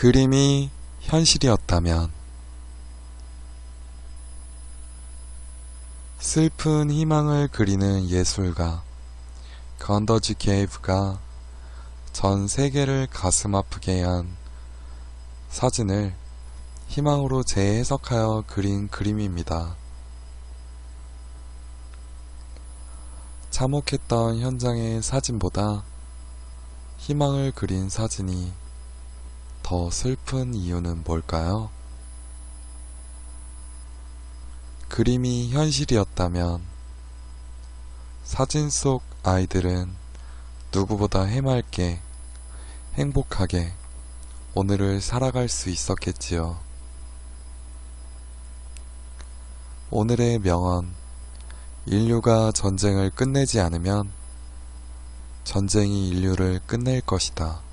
그림이 현실이었다면 슬픈 희망을 그리는 예술가 건더지 게이브가 전 세계를 가슴 아프게 한 사진을 희망으로 재해석하여 그린 그림입니다. 참혹했던 현장의 사진보다 희망을 그린 사진이 더 슬픈 이유는 뭘까요? 그림이 현실이었다면 사진 속 아이들은 누구보다 해맑게 행복하게 오늘을 살아갈 수 있었겠지요. 오늘의 명언 인류가 전쟁을 끝내지 않으면 전쟁이 인류를 끝낼 것이다.